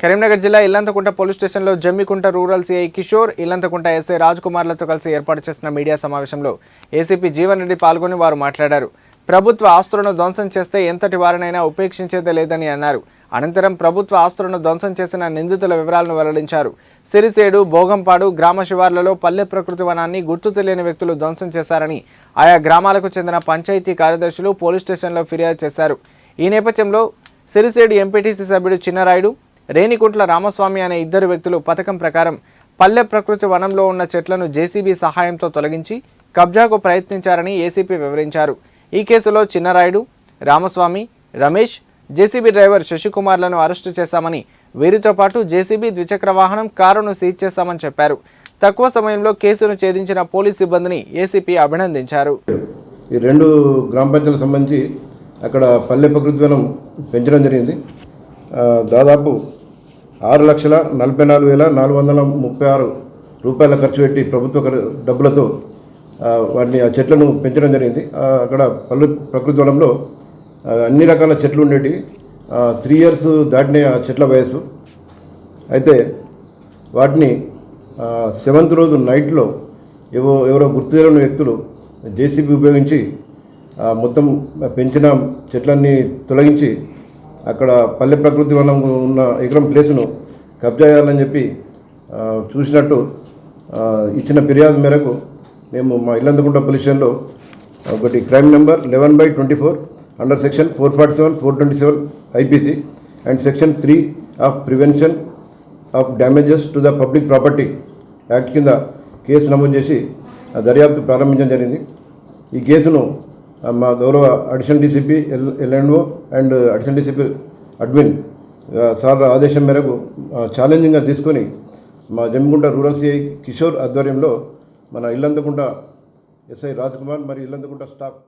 కరీంనగర్ జిల్లా ఇల్లంతకుంట పోలీస్ స్టేషన్లో Jammikunta rural CI Kishore Illanthakunta SI Raj కుమార్లతో కలిసి ఏర్పాటు చేసిన మీడియా సమావేశంలో ఏసీపీ జీవన్ రెడ్డి పాల్గొని వారు మాట్లాడారు. ప్రభుత్వ ఆస్తులను ధ్వంసం చేస్తే ఎంతటి వారినైనా ఉపేక్షించేదే లేదని అన్నారు. అనంతరం ప్రభుత్వ ఆస్తులను ధ్వంసం చేసిన నిందితుల వివరాలను వెల్లడించారు. సిరిసేడు భోగంపాడు గ్రామ శివార్లలో పల్లె ప్రకృతి వనాన్ని గుర్తు తెలియని వ్యక్తులు ధ్వంసం చేశారని ఆయా గ్రామాలకు చెందిన పంచాయతీ కార్యదర్శులు పోలీస్ స్టేషన్లో ఫిర్యాదు చేశారు. ఈ నేపథ్యంలో సిరిసేడు ఎంపీటీసీ సభ్యుడు చిన్నరాయుడు రేణికుంట్ల రామస్వామి అనే ఇద్దరు వ్యక్తులు పథకం ప్రకారం పల్లె ప్రకృతి వనంలో ఉన్న చెట్లను జేసీబీ సహాయంతో తొలగించి కబ్జాకు ప్రయత్నించారని ఏసీపీ వివరించారు. ఈ కేసులో చిన్నరాయుడు రామస్వామి రమేష్ జేసీబీ డ్రైవర్ శశికుమార్లను అరెస్టు చేశామని వీరితో పాటు జేసీబీ ద్విచక్ర వాహనం కారును సీజ్ చేశామని చెప్పారు. తక్కువ సమయంలో కేసును ఛేదించిన పోలీస్ సిబ్బందిని ఏసీపీ అభినందించారు. ఈ రెండు గ్రామ పంచాయతీలకు సంబంధించి అక్కడ పల్లె ప్రకృతి వనం పెంచడం జరిగింది. దాదాపు ఆరు లక్షల నలభై నాలుగు వేల నాలుగు వందల ముప్పై ఆరు రూపాయల ఖర్చు పెట్టి ప్రభుత్వ డబ్బులతో వాటిని ఆ చెట్లను పెంచడం జరిగింది. అక్కడ పల్లె ప్రకృతి వనంలో అన్ని రకాల చెట్లు ఉండేవి త్రీ ఇయర్స్ దాటిన ఆ చెట్ల వయసు అయితే వాటిని సెవెంత్ రోజు నైట్లో ఎవో ఎవరో గుర్తు తెలియని వ్యక్తులు జేసీబీ ఉపయోగించి మొత్తం పెంచిన చెట్లన్నీ తొలగించి అక్కడ పల్లె ప్రకృతి వనం ఉన్న ఎకరం ప్లేసును కబ్జా చేయాలని చెప్పి చూసినట్టు ఇచ్చిన ఫిర్యాదు మేరకు మేము మా ఇల్లందుకుంట పోలీస్ స్టేషన్లో ఒకటి crime number eleven by twenty four under section four forty seven four twenty seven IPC and section three of prevention of damages to the public property act కింద కేసు నమోదు చేసి ఆ దర్యాప్తు ప్రారంభించడం జరిగింది. ఈ కేసును మా గౌరవ additional DCP L LNO and additional DCP admin sir ఆదేశం మేరకు ఛాలెంజింగ్గా తీసుకొని మా జమ్మిగుంట రూరల్ సిఐ కిషోర్ ఆధ్వర్యంలో మన ఇల్లంతకుంట ఎస్ఐ రాజ్ కుమార్ మరియు ఇల్లంతకుంట స్టాఫ్